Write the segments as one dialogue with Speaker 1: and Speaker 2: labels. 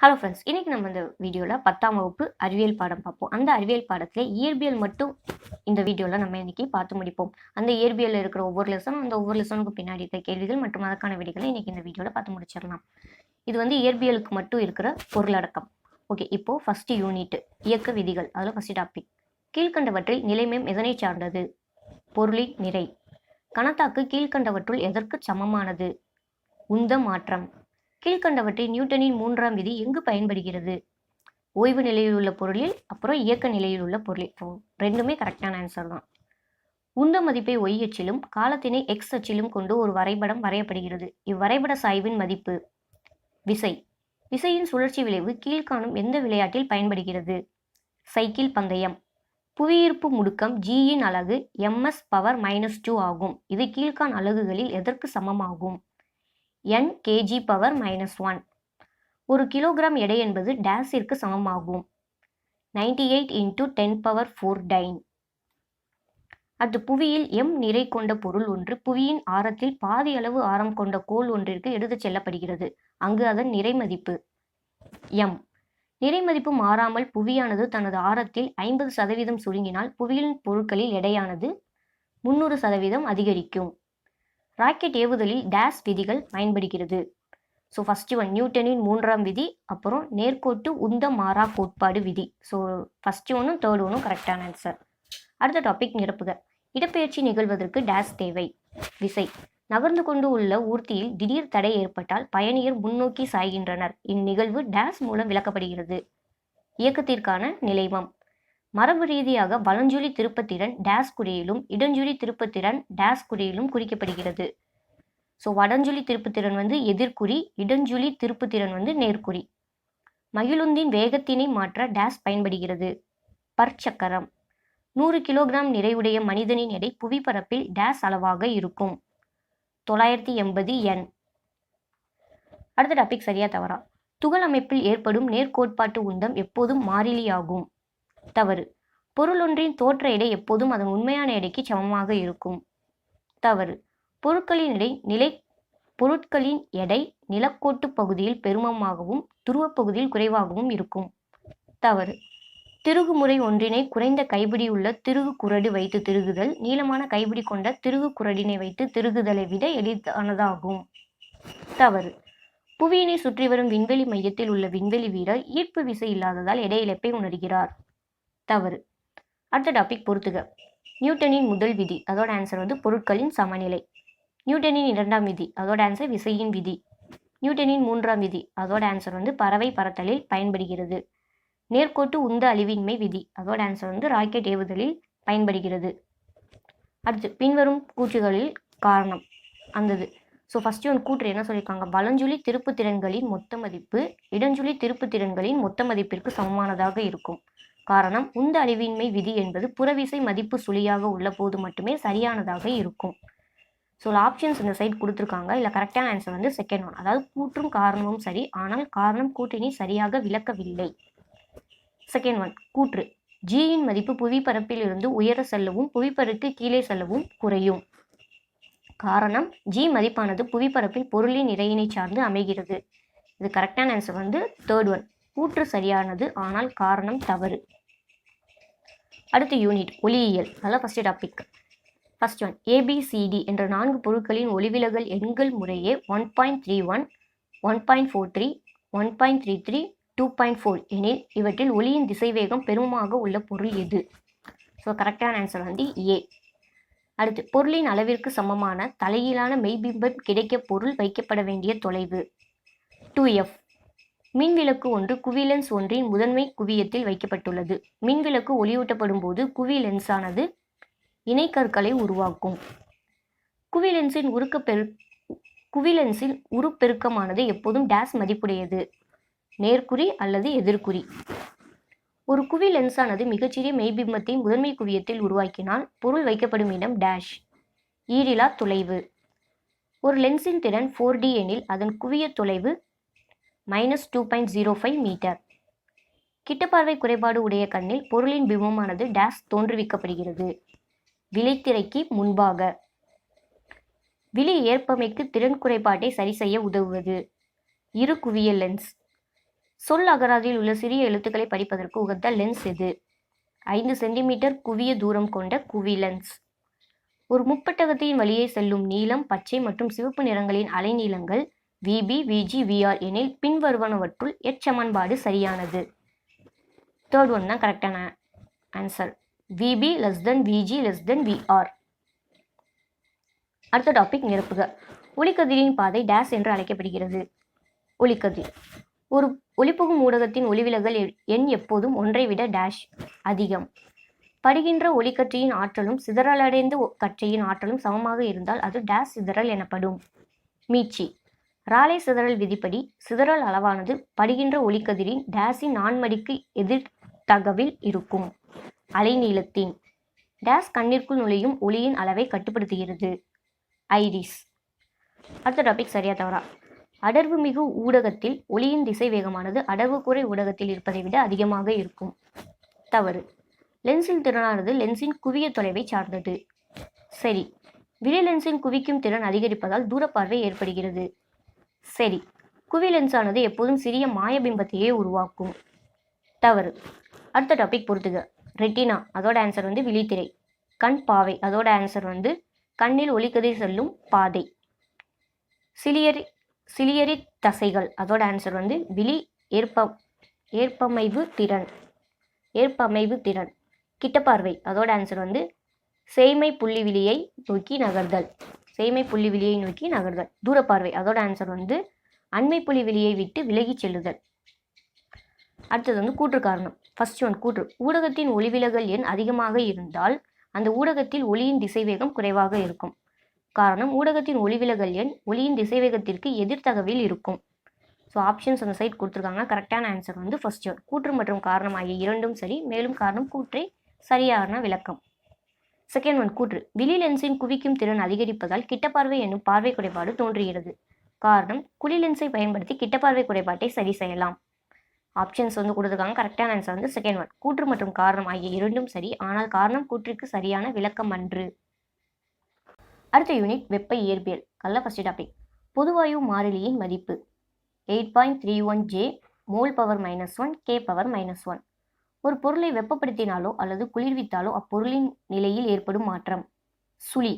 Speaker 1: Hello friends இன்னைக்கு நம்ம இந்த வீடியோவில் பத்தாம் வகுப்பு அறிவியல் பாடம் பார்ப்போம். அந்த அறிவியல் பாடத்தில் இயற்பியல் மட்டும் இந்த வீடியோவில் நம்ம இன்னைக்கு பார்த்து முடிப்போம். அந்த இயற்பியலில் இருக்கிற ஒவ்வொரு லெசனும் அந்த ஒவ்வொரு லெசனுக்கு பின்னாடி இருக்க கேள்விகள் மற்றும் அதற்கான விடைகளை இன்னைக்கு இந்த வீடியோவில் பார்த்து முடிச்சிடலாம். இது வந்து இயற்பியலுக்கு மட்டும் இருக்கிற பொருளடக்கம். ஓகே இப்போது ஃபஸ்ட்டு யூனிட் இயக்க விதிகள். அதில் ஃபஸ்ட்டு டாபிக் கீழ்கண்டவற்றில் நிலைமம் எதனை சார்ந்தது? பொருளின் நிறை. கணத்தாக்கு கீழ்கண்டவற்றுள் எதற்கு சமமானது? உந்த மாற்றம். கீழ்கண்டவற்றை நியூட்டனின் மூன்றாம் விதி எங்கு பயன்படுகிறது? ஓய்வு நிலையில் உள்ள பொருளில் அப்புறம் இயக்க நிலையில் உள்ள பொருளில். ரெண்டுமே கரெக்டான ஆன்சர் தான். உந்த மதிப்பை ஒய் அச்சிலும் காலத்தினை எக்ஸ் அச்சிலும் கொண்டு ஒரு வரைபடம் வரையப்படுகிறது. இவ்வரைபட சாய்வின் மதிப்பு விசை. விசையின் சுழற்சி விளைவு கீழ்காணும் எந்த விளையாட்டில் பயன்படுகிறது? சைக்கிள் பந்தயம். புவியீர்ப்பு முடுக்கம் ஜியின் அலகு எம்எஸ் பவர் மைனஸ் டூ ஆகும். இது கீழ்கான் அலகுகளில் எதற்கு சமமாகும்? N KG power minus one ஒரு கிலோகிராம் எடை என்பது டேஸிற்கு சமமாகும். Ninety eight into ten power four dyne அது புவியில் எம் நிறை கொண்ட பொருள் ஒன்று. புவியின் ஆரத்தில் பாதி அளவு ஆரம் கொண்ட கோல் ஒன்றிற்கு எடுத்துச் செல்லப்படுகிறது. அங்கு அதன் நிறை மதிப்பு எம் நிறை மதிப்பு மாறாமல் புவியானது தனது ஆரத்தில் ஐம்பது சதவீதம் சுருங்கினால் புவியின் பொருட்களில் எடையானது முன்னூறு சதவீதம் அதிகரிக்கும். ராக்கெட் ஏவுதலில் டேஸ் விதிகள் பயன்படுகிறது. ஸோ ஃபஸ்ட்டு ஒன் நியூட்டனின் மூன்றாம் விதி அப்புறம் நேர்கோட்டு உந்த மாறா கோட்பாடு விதி. ஸோ ஃபஸ்ட்டு ஒன்றும் தேர்ட் ஒன்றும் கரெக்டான ஆன்சர் அடுத்த டாபிக் நிரப்புக. இடப்பெயர்ச்சி நிகழ்வதற்கு டேஸ் தேவை. விசை. நகர்ந்து கொண்டு உள்ள ஊர்த்தியில் திடீர் தடை ஏற்பட்டால் பயணியர் முன்னோக்கி சாய்கின்றனர். இந்நிகழ்வு டேஸ் மூலம் விளக்கப்படுகிறது. இயக்கத்திற்கான நிலைமம். மரபு ரீதியாக வலஞ்சுழி திருப்பத்திறன் டேஸ் குறியிலும் இடஞ்சுழி திருப்பத்திறன் டேஸ் குறியிலும் குறிக்கப்படுகிறது. ஸோ வடஞ்சுழி திருப்புத்திறன் வந்து எதிர்குறி இடஞ்சுழி திருப்புத்திறன் வந்து நேர்குறி. மகிழுந்தின் வேகத்தினை மாற்ற டேஸ் பயன்படுகிறது. பற்சக்கரம். நூறு கிலோகிராம் நிறைவுடைய மனிதனின் எடை புவிப்பரப்பில் டேஸ் அளவாக இருக்கும். தொள்ளாயிரத்தி எண்பது என் அடுத்த டாபிக் சரியா தவறா. துகள் அமைப்பில் ஏற்படும் நேர்கோட்பாட்டு உந்தம் எப்போதும் மாறிலியாகும். தவறு. பொருளொன்றின் தோற்ற எடை எப்போதும் அதன் உண்மையான எடைக்கு சமமாக இருக்கும். தவறு. பொருட்களின் எடை நிலை பொருட்களின் எடை நிலக்கோட்டு பகுதியில் பெருமமாகவும் துருவப் பகுதியில் குறைவாகவும் இருக்கும். தவறு. திருகு முறை ஒன்றினை குறைந்த கைபிடி உள்ள திருகு குரடு வைத்து திருகுதல் நீளமான கைபிடி கொண்ட திருகு குரடினை வைத்து திருகுதலை விட எளிதானதாகும். தவறு. புவியினை சுற்றி வரும் விண்வெளி மையத்தில் உள்ள விண்வெளி வீரர் ஈர்ப்பு விசை இல்லாததால் எடை இழப்பை உணர்கிறார். தவறு. அடுத்த டாபிக் பொறுத்துக. நியூட்டனின் முதல் விதி அதோட ஆன்சர் வந்து பொருட்களின் சமநிலை. நியூட்டனின் இரண்டாம் விதி அதோட ஆன்சர் விசையின் விதி. நியூட்டனின் மூன்றாம் விதி அதோட ஆன்சர் வந்து பறவை பறத்தலில் பயன்படுகிறது. நேர்கோட்டு உந்த அழிவின்மை விதி அதோட ஆன்சர் வந்து ராக்கெட் ஏவுதலில் பயன்படுகிறது. அடுத்து பின்வரும் கூற்றுகளில் காரணம் அந்தது. ஸோ ஃபஸ்ட்டு ஒன் கூற்று என்ன சொல்லியிருக்காங்க வலஞ்சுழி திருப்புத்திறன்களின் மொத்த மதிப்பு இடஞ்சுழி திருப்புத்திறன்களின் மொத்த மதிப்பிற்கு சமமானதாக இருக்கும். காரணம் உந்த அழிவின்மை விதி என்பது புறவிசை மதிப்பு சுழியாக உள்ள போது மட்டுமே சரியானதாக இருக்கும். ஸோ ஆப்ஷன்ஸ் இந்த சைட் கொடுத்துருக்காங்க. இல்லை கரெக்டான ஆன்சர் வந்து செகண்ட் ஒன் அதாவது கூற்றும் காரணமும் சரி ஆனால் காரணம் கூற்றினை சரியாக விளக்கவில்லை. செகண்ட் ஒன் கூற்று. ஜியின் மதிப்பு புவிப்பரப்பில் இருந்து உயர செல்லவும் புவிப்பரப்பு கீழே செல்லவும் குறையும். காரணம் ஜி மதிப்பானது புவிப்பரப்பில் பொருளின் நிறையினை சார்ந்து அமைகிறது. இது கரெக்டான ஆன்சர் வந்து தேர்ட் ஒன் கூற்று சரியானது ஆனால் காரணம் தவறு. அடுத்த யூனிட் ஒளியியல். அதான் first topic first one ABCD என்ற நான்கு பொருட்களின் ஒளிவிலகல் எண்கள் முறையே one point three one one point four three one point three three two point four எனில் இவற்றில் ஒளியின் திசைவேகம் பெருமமாக உள்ள பொருள் எது? ஸோ கரெக்டான ஆன்சர் வந்து ஏ அடுத்து பொருளின் அளவிற்கு சமமான தலையிலான மெய்பிம்பம் கிடைக்க பொருள் வைக்கப்பட வேண்டிய தொலைவு. டூ எஃப் மின்விளக்கு ஒன்று குவிலென்ஸ் ஒன்றின் முதன்மை குவியத்தில் வைக்கப்பட்டுள்ளது. மின்விளக்கு ஒளியூட்டப்படும் போது குவி லென்ஸானது இணைக்கற்களை உருவாக்கும். குவிலென்ஸின் உருக்க பெரு குவிலென்ஸின் உருப்பெருக்கமானது எப்போதும் டேஸ் மதிப்புடையது. நேர்குறி அல்லது எதிர்குறி. ஒரு குவி லென்ஸானது மிகச்சிறிய மெய்பிம்பத்தை முதன்மை குவியத்தில் உருவாக்கினால் பொருள் வைக்கப்படும் இடம் டேஷ். ஈரிலா தொலைவு. ஒரு லென்ஸின் திறன் ஃபோர் டி எனில் அதன் குவிய தொலைவு minus two point zero five metre கிட்டப்பார்வை குறைபாடு உடைய கண்ணில் பொருளின் பிம்பமானது டேஷ் தோன்றுவிக்கப்படுகிறது. விழித்திரைக்கு முன்பாக. விழி ஏற்பமைக்கு திறன் குறைபாட்டை சரி செய்ய உதவுவது. இரு குவிய லென்ஸ் சொல் அகராதியில் உள்ள சிறிய எழுத்துக்களை படிப்பதற்கு உகந்த லென்ஸ் எது? ஐந்து சென்டிமீட்டர் குவிய தூரம் கொண்ட குவி லென்ஸ் ஒரு முப்பட்டகத்தின் வழியே செல்லும் நீலம் பச்சை மற்றும் சிவப்பு நிறங்களின் அலைநீளங்கள் விபி விஜி விஆர் எனில் பின்வருவனவற்றுள் எச்சமன்பாடு சரியானது. தேர்ட் ஒன் தான் கரெக்டான answer VB less than VG less than VR அடுத்த டாபிக் நிரப்புக. ஒளிக்கதிரின் பாதை டேஸ் என்று அழைக்கப்படுகிறது. ஒளிக்கதிர். ஒரு ஒளிப்புகும் ஊடகத்தின் ஒளிவிலகல் எண் எப்போதும் ஒன்றை விட டேஷ் அதிகம். படுகின்ற ஒளிக்கற்றியின் ஆற்றலும் சிதறலடைந்த கற்றையின் ஆற்றலும் சமமாக இருந்தால் அது டேஸ் சிதறல் எனப்படும். மீட்சி. ராலே சிதறல் விதிப்படி சிதறல் அளவானது படுகின்ற ஒளிக்கதிரின் டேஸின் நான்மடிக்கு எதிர்த்தகவில் இருக்கும். அலைநீளத்தின் டேஸ் கண்ணிற்குள் நுழையும் ஒளியின் அளவை கட்டுப்படுத்துகிறது. ஐரிஸ். அடுத்த டாபிக் சரியா தவறா. அடர்வு மிகு ஊடகத்தில் ஒளியின் திசை வேகமானது அடர்வு குறை ஊடகத்தில் இருப்பதை விட அதிகமாக இருக்கும். தவறு. லென்ஸின் திறனானது லென்ஸின் குவிய தொலைவை சார்ந்தது. சரி. விரை லென்ஸின் குவிக்கும் திறன் அதிகரிப்பதால் தூரப்பார்வை ஏற்படுகிறது. சரி. குவிலென்ஸ் ஆனது எப்போதும் சிறிய மாயபிம்பத்தையே உருவாக்கும். தவறு. அடுத்த டாபிக் பொறுத்துக. ரெட்டினா அதோட ஆன்சர் வந்து விழித்திரை. கண் பாவை அதோட ஆன்சர் வந்து கண்ணில் ஒளிக்கதிர் செல்லும் பாதை. சிலியரி சிலியரி தசைகள் அதோட ஆன்சர் வந்து விழி ஏற்ப ஏற்பமைவு திறன். ஏற்பமைவு திறன். கிட்டப்பார்வை அதோட ஆன்சர் வந்து சேய்மை புள்ளி விழியை நோக்கி நகர்தல். சேமை புள்ளி விழியை நோக்கி நகர்தல். தூரப்பார்வை. அதோட ஆன்சர் வந்து அண்மை புள்ளி விழியை விட்டு விலகிச் செல்லுதல். அடுத்தது வந்து கூற்று காரணம். ஃபர்ஸ்ட் ஒன் கூற்று. ஊடகத்தின் ஒளிவிலகல் எண் அதிகமாக இருந்தால் அந்த ஊடகத்தில் ஒளியின் திசைவேகம் குறைவாக இருக்கும். காரணம் ஊடகத்தின் ஒளிவிலகல் எண் ஒளியின் திசைவேகத்திற்கு எதிர்த்தகவில் இருக்கும். ஸோ ஆப்ஷன்ஸ் அந்த சைட் கொடுத்துருக்காங்க. கரெக்டான ஆன்சர் வந்து ஃபர்ஸ்ட் ஒன் கூற்று மற்றும் காரணம் ஆகிய இரண்டும் சரி. மேலும் காரணம் கூற்றை சரியான விளக்கம். செகண்ட் ஒன் கூற்று. விழி லென்ஸின் குவிக்கும் திறன் அதிகரிப்பதால் கிட்டப்பார்வை என்னும் பார்வை குறைபாடு தோன்றுகிறது. காரணம் குழி லென்ஸை பயன்படுத்தி கிட்டப்பார்வை குறைபாட்டை சரி செய்யலாம். ஆப்ஷன்ஸ் வந்து கொடுத்துருக்காங்க. கரெக்டான ஆன்சர் வந்து செகண்ட் ஒன் கூற்று மற்றும் காரணம் ஆகிய இரண்டும் சரி. ஆனால் காரணம் கூற்றுக்கு சரியான விளக்கம் அன்று. அடுத்த யூனிட் வெப்ப இயற்பியல். கல்ல ஃபர்ஸ்ட் டாபிக் பொதுவாயு மாறிலியின் மதிப்பு. Eight point three one J mole power minus one K power minus one ஒரு பொருளை வெப்பப்படுத்தினாலோ அல்லது குளிர்வித்தாலோ அப்பொருளின் நிலையில் ஏற்படும் மாற்றம். சுழி.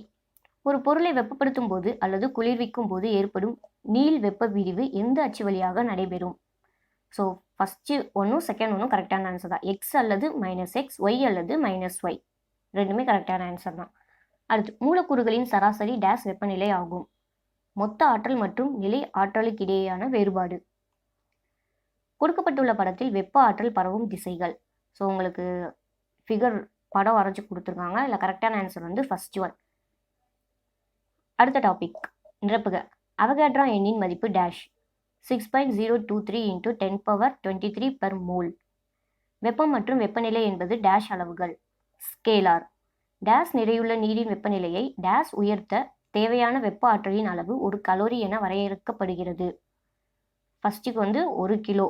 Speaker 1: ஒரு பொருளை வெப்பப்படுத்தும் போது அல்லது குளிர்விக்கும் போது ஏற்படும் நீள் வெப்ப விரிவு எந்த அச்சு வழியாக நடைபெறும்? ஸோ ஃபஸ்ட்டு ஒன்றும் செகண்ட் ஒன்றும் கரெக்டான ஆன்சர் தான். எக்ஸ் அல்லது மைனஸ் எக்ஸ் ஒய் அல்லது மைனஸ் ஒய் ரெண்டுமே கரெக்டான ஆன்சர் தான். அடுத்து மூலக்கூறுகளின் சராசரி டேஸ் வெப்பநிலை ஆகும். மொத்த ஆற்றல் மற்றும் நிலை ஆற்றலுக்கிடையேயான வேறுபாடு. கொடுக்கப்பட்டுள்ள படத்தில் வெப்ப ஆற்றல் பரவும் திசைகள். ஸோ உங்களுக்கு ஃபிகர் படம் வரைஞ்சி கொடுத்துருக்காங்க இல்லை கரெக்டான ஆன்சர் வந்து ஃபர்ஸ்ட் ஒன் அடுத்த டாபிக் நிரப்புக. அவகேட்ரா எண்ணின் மதிப்பு dash six point zero two three into ten power twenty three per mole வெப்பம் மற்றும் வெப்பநிலை என்பது டேஷ் அளவுகள். ஸ்கேலார் டேஸ் நிறையுள்ள நீரின் வெப்பநிலையை டேஸ் உயர்த்த தேவையான வெப்ப ஆற்றலின் அளவு ஒரு கலோரி என வரையறுக்கப்படுகிறது. ஃபஸ்ட்டுக்கு வந்து ஒரு கிலோ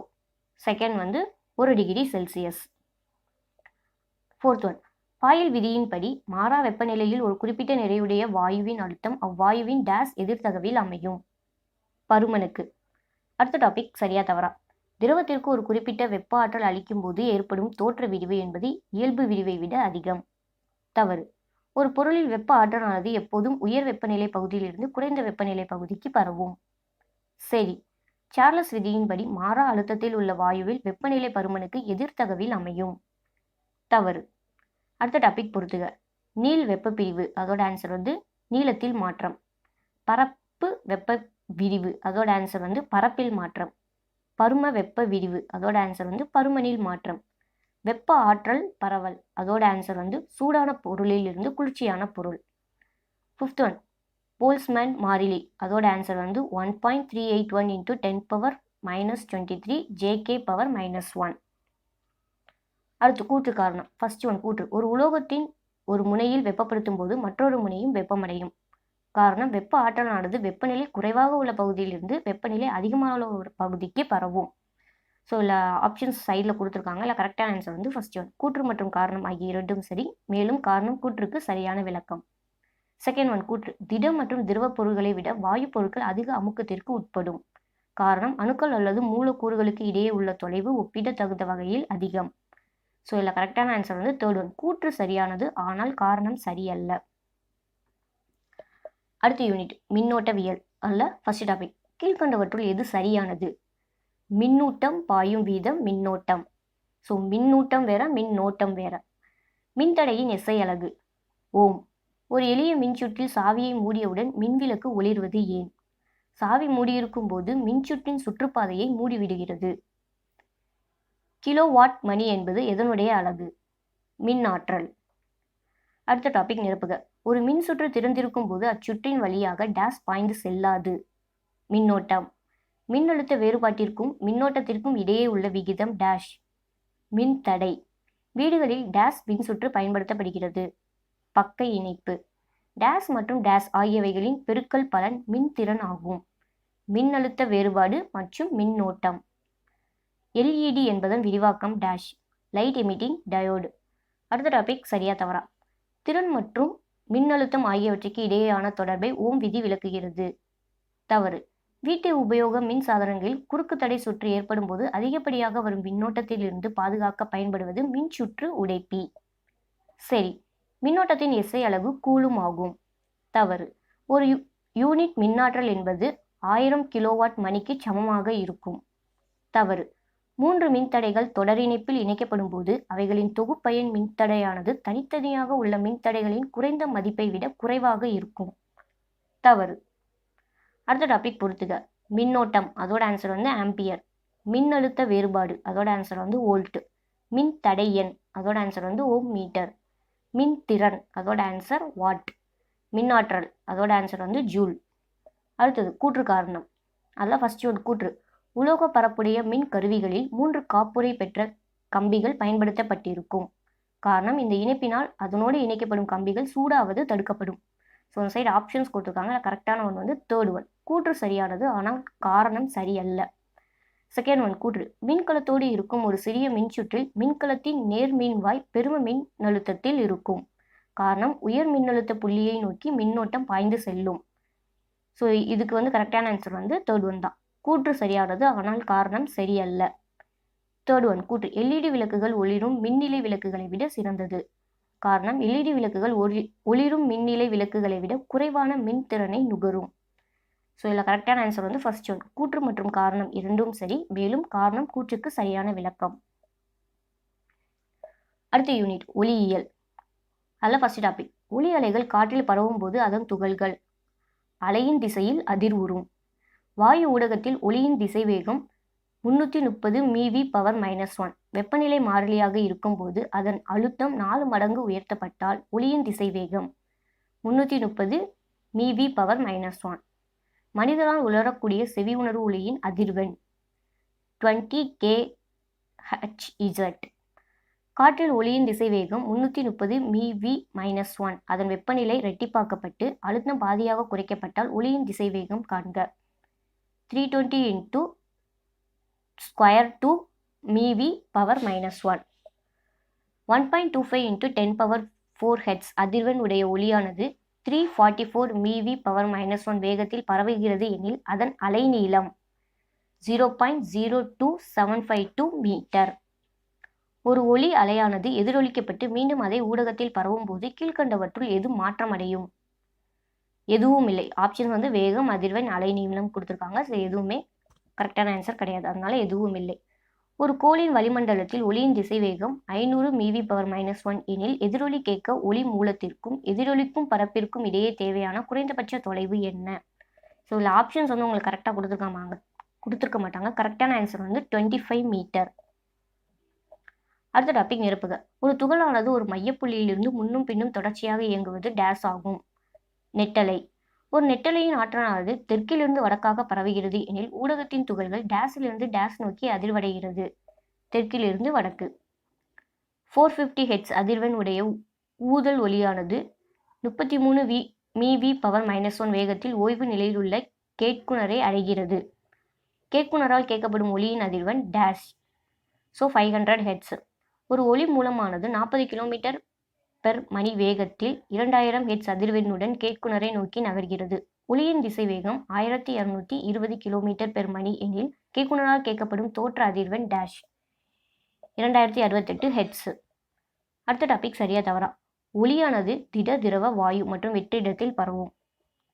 Speaker 1: செகண்ட் வந்து ஒரு degree Celsius fourth one Boyle விதியின்படி மாறா வெப்பநிலையில் ஒரு குறிப்பிட்ட நிறையுடைய வாயுவின் அழுத்தம் அவ்வாயுவின் டேஸ் எதிர்த்தகவில் அமையும். பருமனுக்கு. அடுத்த டாபிக் சரியா தவறா. திரவத்திற்கு ஒரு குறிப்பிட்ட வெப்ப ஆற்றல் அளிக்கும் போது ஏற்படும் தோற்ற விரிவு என்பது இயல்பு விரிவை விட அதிகம். தவறு. ஒரு பொருளில் வெப்ப ஆற்றலானது எப்போதும் உயர் வெப்பநிலை பகுதியிலிருந்து குறைந்த வெப்பநிலை பகுதிக்கு பரவும். சரி. சார்லஸ் விதியின்படி மாறா அழுத்தத்தில் உள்ள வாயுவில் வெப்பநிலை பருமனுக்கு எதிர்த்தகவில் அமையும். தவறு. அடுத்த டாபிக் பொறுத்துக. நீள் வெப்ப பிரிவு அதோட ஆன்சர் வந்து நீளத்தில் மாற்றம். பரப்பு வெப்ப விரிவு அதோட ஆன்சர் வந்து பரப்பில் மாற்றம். பரும வெப்ப விரிவு அதோட ஆன்சர் வந்து பருமனில் மாற்றம். வெப்ப ஆற்றல் பரவல் அதோட ஆன்சர் வந்து சூடான பொருளில் இருந்து குளிர்ச்சியான பொருள். ஃபிஃப்த் ஒன் போல்ஸ்மேன் மாறிலி அதோட ஆன்சர் வந்து one point three eight one into ten power minus twenty three JK power minus one அடுத்து கூற்று காரணம். ஃபர்ஸ்ட் ஒன் கூற்று. ஒரு உலோகத்தின் ஒரு முனையில் வெப்பப்படுத்தும் போது மற்றொரு முனையும் வெப்பமடையும். காரணம் வெப்ப ஆற்றலானது வெப்பநிலை குறைவாக உள்ள பகுதியிலிருந்து வெப்பநிலை அதிகமான ஒரு பகுதிக்கு பரவும். ஸோ இல்லை ஆப்ஷன்ஸ் சைடில் கொடுத்துருக்காங்க. இல்லை கரெக்டான ஆன்சர் வந்து ஃபர்ஸ்ட் ஒன் கூற்று மற்றும் காரணம் ஆகிய இரண்டும் சரி. மேலும் காரணம் கூற்றுக்கு சரியான விளக்கம். செகண்ட் ஒன் கூற்று. திடம் மற்றும் திரவ பொருட்களை விட வாயு பொருட்கள் அதிக அமுக்கத்திற்கு உட்படும். காரணம் அணுக்கள் அல்லது மூலக்கூறுகளுக்கு இடையே உள்ள தொலைவு ஒப்பிடத்தகுந்த வகையில் அதிகம். ஸோ இதில் கரெக்டான ஆன்சர் வந்து தேர்ட் ஒன் கூற்று சரியானது ஆனால் காரணம் சரியல்ல. அடுத்த யூனிட் மின்னோட்டவியல். அல்ல ஃபர்ஸ்ட் டாபிக் கீழ்கண்டவற்றுள் எது சரியானது? மின்னூட்டம் பாயும் வீதம் மின்னோட்டம். ஸோ மின்னூட்டம் வேற மின்னோட்டம் வேற. மின்தடையின் எசை அழகு ஓம். ஒரு எளிய மின்சுற்றில் சாவியை மூடியவுடன் மின்விளக்கு ஒளிர்வது ஏன்? சாவி மூடியிருக்கும் போது மின்சுற்றின் சுற்றுப்பாதையை மூடிவிடுகிறது. கிலோ வாட் மணி என்பது எதனுடைய அலகு? மின் ஆற்றல். அடுத்த டாபிக் நிரப்புக. ஒரு மின் சுற்று திறந்திருக்கும் போது அச்சுற்றின் வழியாக டேஸ் பாய்ந்து செல்லாது. மின்னோட்டம். மின்னழுத்த வேறுபாட்டிற்கும் மின்னோட்டத்திற்கும் இடையே உள்ள விகிதம் டேஷ் மின் தடை. வீடுகளில் டேஸ் மின்சுற்று பயன்படுத்தப்படுகிறது. பக்க இணைப்பு. டேஸ் மற்றும் டேஸ் ஆகியவைகளின் பெருக்கல் பலன் மின்திறன் ஆகும். மின்னழுத்த வேறுபாடு மற்றும் மின்னோட்டம். எல்இடி என்பதன் விரிவாக்கம் டேஷ் லைட் எமிட்டிங் டயோடு அடுத்த டாபிக் சரியா தவறா. திறன் மற்றும் மின்னழுத்தம் ஆகியவற்றுக்கு இடையேயான தொடர்பை ஓம் விதி விளக்குகிறது. தவறு. வீட்டு உபயோக மின் சாதனங்களில் குறுக்கு தடை சுற்று ஏற்படும் போது அதிகப்படியாக வரும் மின்னோட்டத்திலிருந்து பாதுகாக்க பயன்படுவது மின் சுற்று உடைப்பி. சரி. மின்னோட்டத்தின் எஸ்ஐ அளவு கூலும் ஆகும். தவறு. ஒரு யூனிட் மின்னாற்றல் என்பது ஆயிரம் கிலோவாட் மணிக்கு சமமாக இருக்கும். தவறு. மூன்று மின்தடைகள் தொடரிணைப்பில் இணைக்கப்படும் போது அவைகளின் தொகுப்பயன் மின்தடையானது தனித்தனியாக உள்ள மின்தடைகளின் குறைந்த மதிப்பை விட குறைவாக இருக்கும். தவறு. அடுத்த டாபிக் பொறுத்துக. மின்னோட்டம் அதோட ஆன்சர் வந்து ஆம்பியர் மின்னழுத்த வேறுபாடு அதோட ஆன்சர் வந்து வோல்ட் மின் தடை எண் அதோட ஆன்சர் வந்து ஓம் மீட்டர் மின் திறன் அதோட ஆன்சர் வாட் மின்னாற்றல் அதோட ஆன்சர் வந்து ஜூல் அடுத்தது கூற்று காரணம். அதெல்லாம் ஃபஸ்ட் ஒரு கூற்று. உலோக பரப்புடைய மின் கருவிகளில் மூன்று காப்புரை பெற்ற கம்பிகள் பயன்படுத்தப்பட்டிருக்கும். காரணம் இந்த இணைப்பினால் அதனோடு இணைக்கப்படும் கம்பிகள் சூடாவது தடுக்கப்படும். ஸோ அந்த சைடு ஆப்ஷன்ஸ் கொடுத்துருக்காங்க. கரெக்டான ஒன் வந்து தேர்ட் ஒன் கூற்று சரியானது ஆனால் காரணம் சரியல்ல. செகண்ட் ஒன் கூற்று. மின்கலத்தோடு இருக்கும் ஒரு சிறிய மின்சுற்றில் மின்கலத்தின் நேர்மின்வாய் பெரும மின் அழுத்தத்தில் இருக்கும். காரணம் உயர் மின்னழுத்த புள்ளியை நோக்கி மின்னோட்டம் பாய்ந்து செல்லும். ஸோ இதுக்கு வந்து கரெக்டான ஆன்சர் வந்து தேர்ட் ஒன் தான். கூற்று சரியானது ஆனால் காரணம் சரியல்ல. தேர்ட் ஒன் கூற்று. எல்இடி விளக்குகள் ஒளிரும் மின்னிலை விளக்குகளை விட சிறந்தது. காரணம் எல்இடி விளக்குகள் ஒளி ஒளிரும் மின்னிலை விளக்குகளை விட குறைவான மின் திறனை நுகரும். ஸோ இதில் கரெக்டான ஆன்சர் வந்து ஃபர்ஸ்ட் ஒன் கூற்று மற்றும் காரணம் இரண்டும் சரி மேலும் காரணம் கூற்றுக்கு சரியான விளக்கம். அடுத்த யூனிட் ஒளியியல். அதில் ஃபர்ஸ்ட் டாபிக் ஒளி அலைகள் காற்றில் பரவும் போது அதன் துகள்கள். அலையின் திசையில் அதிர்வுறும் வாயு ஊடகத்தில் ஒளியின் திசைவேகம் முன்னூற்றி முப்பது மீவி பவர் மைனஸ் ஒன் வெப்பநிலை மாறிலியாக இருக்கும்போது அதன் அழுத்தம் நாலு மடங்கு உயர்த்தப்பட்டால் ஒளியின் திசைவேகம் முன்னூற்றி முப்பது மீவி பவர் மைனஸ் ஒன் மனிதனால் உலரக்கூடிய செவி உணர்வு ஒளியின் அதிர்வெண் டுவெண்ட்டி கே ஹச் இசட் காற்றில் ஒளியின் திசைவேகம் முன்னூற்றி முப்பது மீவி மைனஸ் ஒன் அதன் வெப்பநிலை ரெட்டிப்பாக்கப்பட்டு அழுத்தம் பாதியாக குறைக்கப்பட்டால் ஒளியின் திசைவேகம் காண்க. Three twenty into square two Mivi power minus one one point two five into ten power four hertz அதிர்வெண் உடைய ஒளியானது த்ரீ ஃபார்ட்டி ஃபோர் மீவி பவர் மைனஸ் ஒன் வேகத்தில் பரவுகிறது எனில் அதன் அலைநீளம் zero point zero two seven five two metre ஒரு ஒளி அலையானது எதிரொலிக்கப்பட்டு மீண்டும் அதே ஊடகத்தில் பரவும் போது கீழ்கண்டவற்றுள் எது மாற்றமடையும்? எதுவும் இல்லை ஆப்ஷன் வந்து வேகம் அதிர்வெண் அலைநீளம் கொடுத்துருக்காங்க. ஸோ எதுவுமே கரெக்டான ஆன்சர் கிடையாது. அதனால எதுவும் இல்லை ஒரு கோளின் வளிமண்டலத்தில் ஒளியின் திசைவேகம் ஐநூறு மீவி பவர் மைனஸ் ஒன் எனில் எதிரொலி கேட்க ஒளி மூலத்திற்கும் எதிரொலிக்கும் பரப்பிற்கும் இடையே தேவையான குறைந்தபட்ச தொலைவு என்ன? ஸோ இதில் ஆப்ஷன்ஸ் வந்து உங்களுக்கு கரெக்டாக கொடுத்துருக்காங்க. கொடுத்துருக்க மாட்டாங்க. கரெக்டான ஆன்சர் வந்து டுவெண்ட்டி ஃபைவ் மீட்டர் அடுத்த டாபிக் நிரப்புக. ஒரு துகளானது ஒரு மையப்புள்ளியிலிருந்து முன்னும் பின்னும் தொடர்ச்சியாக இயங்குவது டேஸ் ஆகும். நெட்டலை. ஒரு நெட்டலையின் ஆற்றலானது தெற்கிலிருந்து வடக்காக பரவுகிறது எனில் ஊடகத்தின் துகள்கள் டேஸிலிருந்து டேஸ் நோக்கி அதிர்வடைகிறது. தெற்கிலிருந்து வடக்கு. ஃபோர் ஃபிஃப்டி ஹெட்ஸ் அதிர்வெண் உடைய ஊதல் ஒலியானது முப்பத்தி மூணு V M V power minus one வேகத்தில் ஓய்வு நிலையில் உள்ள கேட்குணரை அடைகிறது. கேட்குணரால் கேட்கப்படும் ஒலியின் அதிர்வெண் dash. So five hundred hertz ஒரு ஒளி மூலமானது நாற்பது கிலோமீட்டர் பெர் மணி வேகத்தில் இரண்டாயிரம் ஹெட்ஸ் அதிர்வெண்ணுடன் கேட்குணரை நோக்கி நகர்கிறது. ஒளியின் திசைவேகம் ஆயிரத்தி இருநூத்தி இருபது கிலோமீட்டர் பெர் மணி எனில் கேட்குனரால் கேட்கப்படும் தோற்ற அதிர்வெண் டேஷ் இரண்டாயிரத்தி அறுபத்தெட்டு ஹெட்ஸ் அடுத்த டாபிக் சரியா தவறா. ஒளியானது திட திரவ வாயு மற்றும் வெற்றிடத்தில் பரவும்.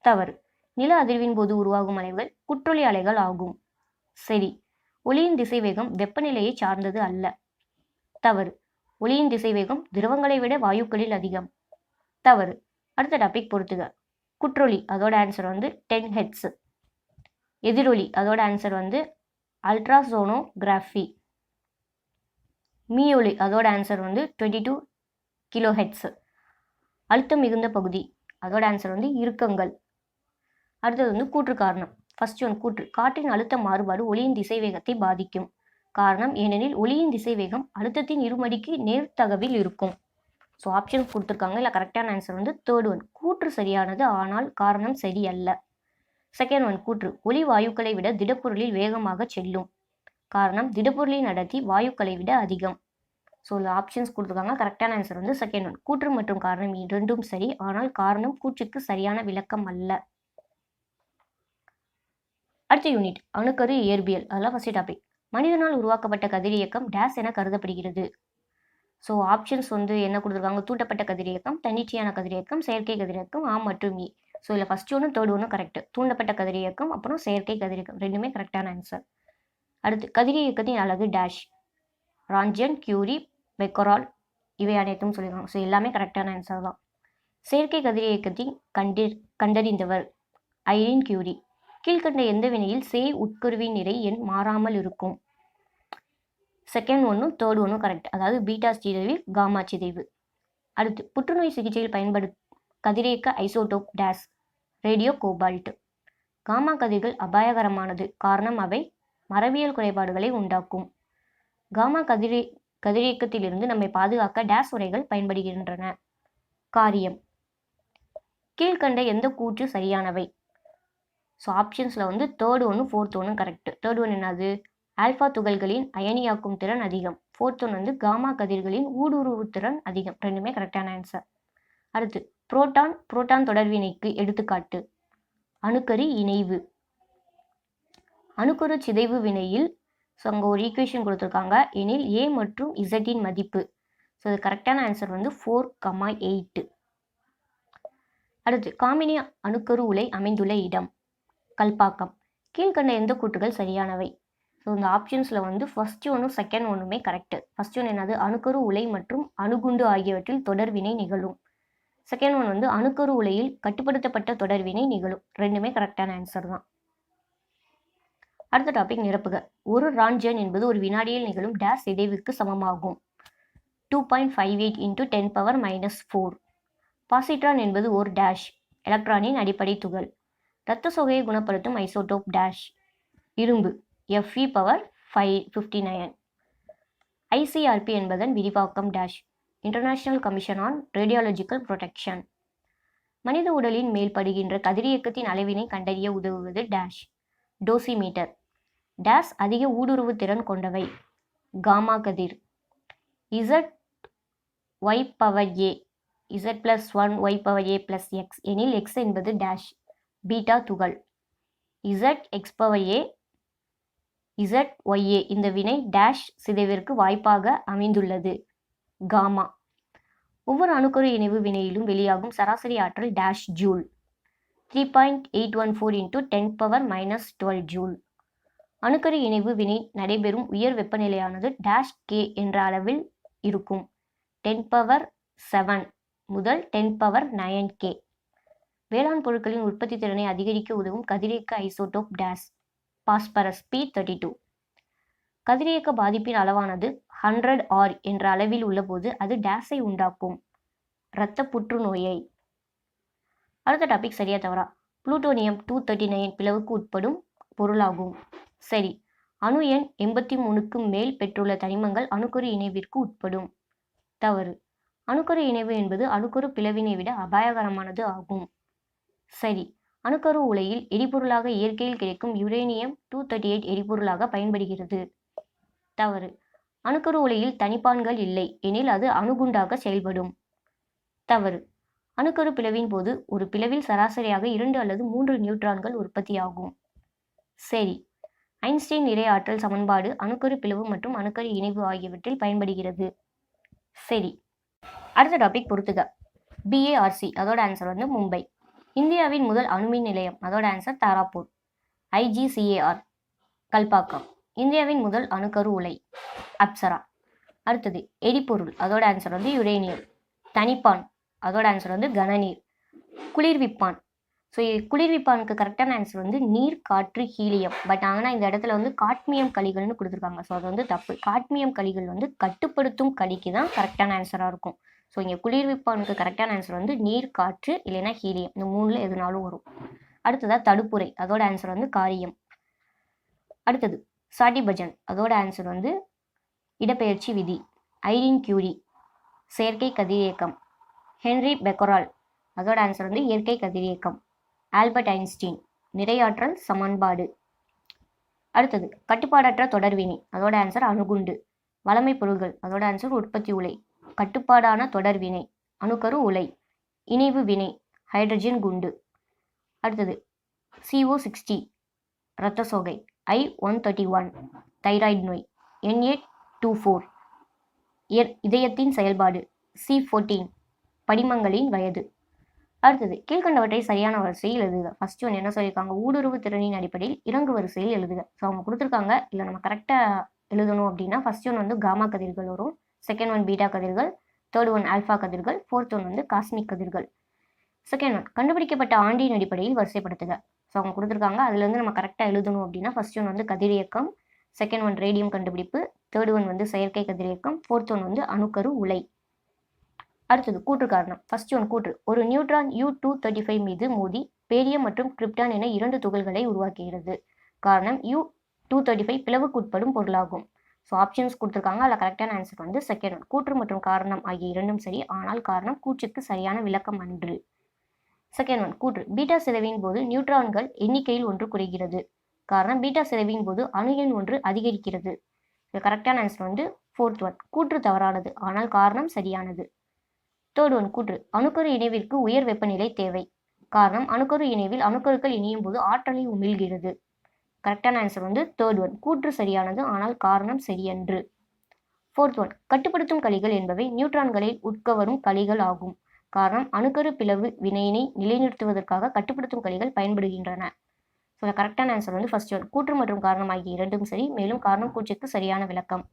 Speaker 1: தவறு. நில அதிர்வின் போது உருவாகும் அலைகள் குற்றொளி அலைகள் ஆகும். சரி. ஒளியின் திசைவேகம் வெப்பநிலையை சார்ந்தது அல்ல. தவறு. ஒளியின் திசைவேகம் திரவங்களை விட வாயுக்களில் அதிகம். தவறு. அடுத்த டாபிக் பொறுத்துக. குற்றொலி அதோட ஆன்சர் வந்து டென் ஹெட்ஸ் எதிரொலி அதோட ஆன்சர் வந்து அல்ட்ராசோனோகிராஃபி மீயொலி அதோட ஆன்சர் வந்து டுவெண்ட்டி டூ கிலோ ஹெட்ஸ் அழுத்தம் மிகுந்த பகுதி அதோட ஆன்சர் வந்து இறுக்கங்கள். அடுத்தது வந்து கூற்று காரணம். ஃபர்ஸ்ட் ஒன் கூற்று. காற்றின் அழுத்த மாறுபாடு ஒளியின் திசைவேகத்தை பாதிக்கும். காரணம் ஏனெனில் ஒளியின் திசை வேகம் அழுத்தத்தின் இருமடிக்கு நேர்த்தகவில் இருக்கும். ஸோ ஆப்ஷன் கொடுத்துருக்காங்க. இல்லை கரெக்டான ஆன்சர் வந்து தேர்ட் ஒன் கூற்று சரியானது ஆனால் காரணம் சரியல்ல. செகண்ட் ஒன் கூற்று. ஒளி வாயுக்களை விட திடப்பொருளில் வேகமாக செல்லும். காரணம் திடப்பொருளின் அடர்த்தி வாயுக்களை விட அதிகம். ஸோ இந்த ஆப்ஷன்ஸ் கொடுத்துருக்காங்க. கரெக்டான ஆன்சர் வந்து செகண்ட் ஒன் கூற்று மற்றும் காரணம் இரண்டும் சரி. ஆனால் காரணம் கூற்றுக்கு சரியான விளக்கம் அல்ல. அடுத்த யூனிட் அணுக்கரு இயற்பியல். அதெல்லாம் ஃபர்ஸ்ட் டாபிக் மனிதனால் உருவாக்கப்பட்ட கதிரியக்கம் டேஸ் என கருதப்படுகிறது. ஸோ ஆப்ஷன்ஸ் வந்து என்ன கொடுத்துருக்காங்க? தூண்டப்பட்ட கதிரியக்கம் தன்னிச்சையான கதிரியக்கம் செயற்கை கதிரியக்கம் ஆம் மற்றும் இ. ஸோ இதில் ஃபஸ்ட் ஒன்று தேர்ட் ஒன்று கரெக்ட் தூண்டப்பட்ட கதிரியக்கம் அப்புறம் செயற்கை கதிரியக்கம் ரெண்டுமே கரெக்டான ஆன்சர் அடுத்து கதிரியக்கத்தின் அழகு டேஷ் ராஞ்சன் கியூரி பெக்கரால் இவை அனைத்தும் சொல்லியிருக்காங்க. ஸோ எல்லாமே கரெக்டான ஆன்சர் தான். செயற்கை கதிரியக்கத்தின் கண்டி கண்டறிந்தவர் ஐரின் கியூரி கீழ்கண்ட எந்த வினையில் சே உட்கருவின் நிறை எண் மாறாமல் இருக்கும்? செகண்ட் ஒன்றும் தேர்ட் ஒன்றும் கரெக்ட் அதாவது பீட்டா சிதைவு காமா சிதைவு அடுத்து புற்றுநோய் சிகிச்சையில் பயன்படு கதிரியக்க isotope dash radio cobalt gamma கதிர்கள் அபாயகரமானது. காரணம் அவை மரபியல் குறைபாடுகளை உண்டாக்கும். காமா கதிரி கதிரியக்கத்திலிருந்து நம்மை பாதுகாக்க டேஸ் உரைகள் பயன்படுகின்றன. காரியம். கீழ்கண்ட எந்த கூற்று சரியானவை? ஸோ ஆப்ஷன்ஸில் வந்து தேர்ட் ஒன்று ஃபோர்த் ஒன்று கரெக்டு தேர்ட் ஒன் என்னது? ஆல்ஃபா துகள்களின் அயனியாக்கும் திறன் அதிகம். ஃபோர்த் ஒன் வந்து காமா கதிர்களின் ஊடுருவு திறன் அதிகம். ரெண்டுமே கரெக்டான ஆன்சர் அடுத்து புரோட்டான் புரோட்டான் தொடர்வினைக்கு எடுத்துக்காட்டு. அணுக்கரு இணைவு. அணுக்கரு சிதைவு வினையில் ஸோ அங்கே ஒரு ஈக்குவேஷன் கொடுத்துருக்காங்க. எனில் ஏ மற்றும் இசட்டின் மதிப்பு. ஸோ இது கரெக்டான ஆன்சர் வந்து ஃபோர் கமா எயிட்டு அடுத்து காமினி அணுக்கரு உலை அமைந்துள்ள இடம். கல்பாக்கம். கீழ்கண்ட எந்த கூட்டுகள் சரியானவை? ஸோ இந்த ஆப்ஷன்ஸில் வந்து ஃபர்ஸ்ட் ஒன்றும் செகண்ட் ஒன்றுமே கரெக்டு ஃபர்ஸ்ட் ஒன் என்னது? அணுக்கரு உலை மற்றும் அணுகுண்டு ஆகியவற்றில் தொடர்வினை நிகழும். செகண்ட் ஒன் வந்து அணுக்கரு உலையில் கட்டுப்படுத்தப்பட்ட தொடர்வினை நிகழும். ரெண்டுமே கரெக்டான ஆன்சர் தான். அடுத்த டாபிக் நிரப்புக. ஒரு ரான்ஜன் என்பது ஒரு வினாடியில் நிகழும் டேஸ் இடைவுக்கு சமமாகும். Two point five eight into ten power minus four positron என்பது ஒரு டேஷ் எலக்ட்ரானின் அடிப்படை துகள். இரத்த சோகையை குணப்படுத்தும் ஐசோடோப் டேஷ் இரும்பு FE power five fifty nine ICRP என்பதன் விரிவாக்கம் dash international commission on radiological protection மனித உடலின் மேல் படுகின்ற கதிரியக்கத்தின் அளவினை கண்டறிய உதவுவது டேஷ் டோசிமீட்டர் டேஷ் அதிக ஊடுருவு திறன் கொண்டவை gamma Kathir. Z Y power A Z plus one Y power A plus X எனில் எக்ஸ் என்பது டேஷ் பீட்டா துகள். இசட் எக்ஸ்பவையே ஏ இசட் ஒய்ஏ இந்த வினை டேஷ் சிதைவிற்கு வாய்ப்பாக அமைந்துள்ளது. காமா. ஒவ்வொரு அணுக்கரு இணைவு வினையிலும் வெளியாகும் சராசரி ஆற்றல் dash joule three point eight one four into ten power minus twelve joule அணுக்கரு இணைவு வினை நடைபெறும் உயர் வெப்பநிலையானது டேஷ் கே என்ற அளவில் இருக்கும். டென் பவர் செவன் முதல் டென் பவர் நயன் கே வேளாண் பொருட்களின் உற்பத்தி திறனை அதிகரிக்க உதவும் கதிரியக்க isotope dash phosphorus P thirty two கதிரியக்க பாதிப்பின் அளவானது ஹண்ட்ரட் ஆர் என்ற அளவில் உள்ளபோது அது டேஸை உண்டாக்கும். இரத்த புற்றுநோயை. அடுத்த டாபிக் சரியா தவறா? புளூட்டோனியம் டூ தேர்ட்டி நைன் பிளவுக்கு உட்படும் பொருளாகும். சரி அணு எண் எண்பத்தி மூணுக்கு மேல் பெற்றுள்ள தனிமங்கள் அணுக்கரு இணைவிற்கு உட்படும். தவறு. அணுக்கரு இணைவு என்பது அணுக்கரு பிளவினை விட அபாயகரமானது ஆகும். சரி. அணுக்கரு உலையில் எரிபொருளாக இயற்கையில் கிடைக்கும் யுரேனியம் டூ தேர்ட்டி எயிட் எரிபொருளாக பயன்படுகிறது. தவறு. அணுக்கரு உலையில் தனிப்பான்கள் இல்லை எனில் அது அணுகுண்டாக செயல்படும். தவறு. அணுக்கரு பிளவின் போது ஒரு பிளவில் சராசரியாக இரண்டு அல்லது மூன்று நியூட்ரான்கள் உற்பத்தியாகும். சரி. ஐன்ஸ்டீன் நிறை ஆற்றல் சமன்பாடு அணுக்கரு பிளவு மற்றும் அணுக்கரு இணைவு ஆகியவற்றில் பயன்படுகிறது. சரி. அடுத்த டாபிக் பொறுத்துக. பிஏஆர்சி அதோட ஆன்சர் வந்து மும்பை. இந்தியாவின் முதல் அணுமின் நிலையம். அதோட ஆன்சர் தாராப்பூர். ஐஜிசிஏஆர் கல்பாக்கம். இந்தியாவின் முதல் அணுக்கரு உலை. அப்சரா. அடுத்தது எரிபொருள். அதோட ஆன்சர் வந்து யுரேனியம் தனிப்பான். அதோட ஆன்சர் வந்து கனநீர். குளிர்விப்பான். ஸோ குளிர்விப்பானுக்கு கரெக்டான ஆன்சர் வந்து நீர் காற்று ஹீலியம். பட் ஆனால் இந்த இடத்துல வந்து காட்மியம் கழிகள்னு கொடுத்துருக்காங்க. ஸோ அது வந்து தப்பு. காட்மியம் கழிகள் வந்து கட்டுப்படுத்தும் கழிக்கு தான் கரெக்டான ஆன்சராக இருக்கும். ஸோ இங்கே குளிர்விப்பானுக்கு கரெக்டான ஆன்சர் வந்து நீர் காற்று இல்லைன்னா ஹீலியம். இந்த மூணில் எதுனாலும் வரும். அடுத்ததாக தடுப்புரை அதோட ஆன்சர் வந்து காரியம். அடுத்தது சாட்டி பஜன். அதோட ஆன்சர் வந்து இடப்பெயர்ச்சி விதி. Irene Curie. செயற்கை கதிரியக்கம். Henri Becquerel. அதோட ஆன்சர் வந்து இயற்கை கதிரியக்கம். Albert Einstein. நிறையாற்றல் சமன்பாடு. அடுத்தது கட்டுப்பாடற்ற தொடர்வினை. அதோட ஆன்சர் அணுகுண்டு. வளமை பொருள்கள். அதோட ஆன்சர் உற்பத்தி உலை. கட்டுப்பாடான தொடர் வினை. அணுக்கரு உலை. இணைவு வினை. ஹைட்ரஜன் குண்டு. அடுத்தது சிஓ சிக்ஸ்டி இரத்த சோகை. I one thirty one thyroid நோய். என்ஏ டூ ஃபோர் இதயத்தின் செயல்பாடு. சி ஃபோர்டீன் படிமங்களின் வயது. அடுத்தது கீழ்கண்டவற்றை சரியான வரிசையில் எழுதுக. ஃபர்ஸ்ட் ஒன்று என்ன சொல்லியிருக்காங்க? ஊடுருவு திறனின் அடிப்படையில் இறங்கு வரிசையில் எழுதுக. ஸோ அவங்க கொடுத்துருக்காங்க. இல்லை நம்ம கரெக்டாக எழுதணும் அப்படின்னா ஃபர்ஸ்ட் ஒன் வந்து காமா கதிர்கள் வரும். செகண்ட் ஒன் பீட்டா கதிர்கள் தேர்ட் ஒன் ஆல்ஃபா கதிர்கள் ஃபோர்த் ஒன் வந்து காஸ்மிக் கதிர்கள். செகண்ட் ஒன் கண்டுபிடிக்கப்பட்ட ஆண்டின் அடிப்படையில் வரிசைப்படுத்துக. ஸோ அவங்க கொடுத்துருக்காங்க. அதுலேருந்து நம்ம கரெக்டாக எழுதணும் அப்படின்னா ஃபர்ஸ்ட் ஒன் வந்து கதிரியக்கம் செகண்ட் ஒன் ரேடியம் கண்டுபிடிப்பு தேர்ட் ஒன் வந்து செயற்கை கதிரியக்கம் ஃபோர்த் ஒன் வந்து அணுக்கரு உலை. அடுத்தது கூற்று காரணம். ஃபர்ஸ்ட் ஒன் கூற்று. ஒரு neutron U two thirty five மீது மோதி பேரியம் மற்றும் கிரிப்டான் என இரண்டு துகள்களை உருவாக்குகிறது. காரணம் யூ டூ தேர்ட்டி ஃபைவ் பிளவுக்குட்படும் பொருளாகும். ஸோ ஆப்ஷன்ஸ் கொடுத்துருக்காங்க. அதில் கரெக்டான ஆன்சர் வந்து செகண்ட் ஒன் கூற்று மற்றும் காரணம் ஆகிய இரண்டும் சரி. ஆனால் காரணம் கூற்றுக்கு சரியான விளக்கம் அன்று. செகண்ட் ஒன் கூற்று. பீட்டா சிதைவின் போது நியூட்ரான்கள் எண்ணிக்கையில் ஒன்று குறைகிறது. காரணம் பீட்டா சிதைவின் போது அணு எண் ஒன்று அதிகரிக்கிறது. கரெக்டான ஆன்சர் வந்து ஃபோர்த் ஒன் கூற்று தவறானது. ஆனால் காரணம் சரியானது. தேர்ட் ஒன் கூற்று. அணுக்கரு இணைவிற்கு உயர் வெப்பநிலை தேவை. காரணம் அணுக்கரு இணைவில் அணுக்கருக்கள் இணையும் போது ஆற்றலை உமிழ்கிறது. கரெக்டான ஆன்சர் வந்து தேர்ட் ஒன் கூற்று சரியானது ஆனால் காரணம் சரியன்று. ஃபோர்த் ஒன் கட்டுப்படுத்தும் கழிகள் என்பவை நியூட்ரான்களில் உட்கவரும் கழிகள் ஆகும். காரணம் அணுக்கரு பிளவு வினையினை நிலைநிறுத்துவதற்காக கட்டுப்படுத்தும் கழிகள் பயன்படுகின்றன. ஸோ கரெக்டான ஆன்சர் வந்து ஃபர்ஸ்ட் ஒன் கூற்று மற்றும் காரணம் ஆகிய இரண்டும் சரி மேலும் காரணம் கூற்றுக்கு சரியான விளக்கம்.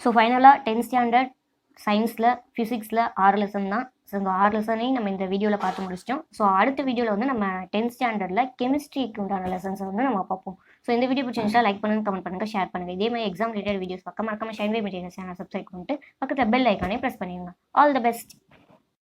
Speaker 1: ஸோ ஃபைனலாக டென்த் ஸ்டாண்டர்ட் சயின்ஸில் ஃபிசிக்ஸில் ஆறு லெசன் தான். ஸோ இந்த ஆறு லெசனையும் நம்ம இந்த வீடியோவில் பார்த்து முடிச்சிட்டோம். ஸோ அடுத்த வீடியோவில் வந்து நம்ம டென்த் ஸ்டாண்டர்டில் கெமிஸ்ட்ரிக்கு உண்டான லெசன்ஸை வந்து நம்ம பார்ப்போம். ஸோ இந்த வீடியோ பிடிச்சிருந்துச்சா லைக் பண்ணுங்க கமெண்ட் பண்ணுங்க ஷேர் பண்ணுங்க. இதே மாதிரி எக்ஸாம் ரிலேட்டட் வீடியோஸ் பக்கம் மறக்காம ஷைன்வே மெட்டீரியல் சேனல் சப்ஸ்கிரைப் பண்ணிட்டு பக்கத்தில் பெல் ஐக்கானே ப்ரெஸ் பண்ணிடுங்க ஆல் த பெஸ்ட்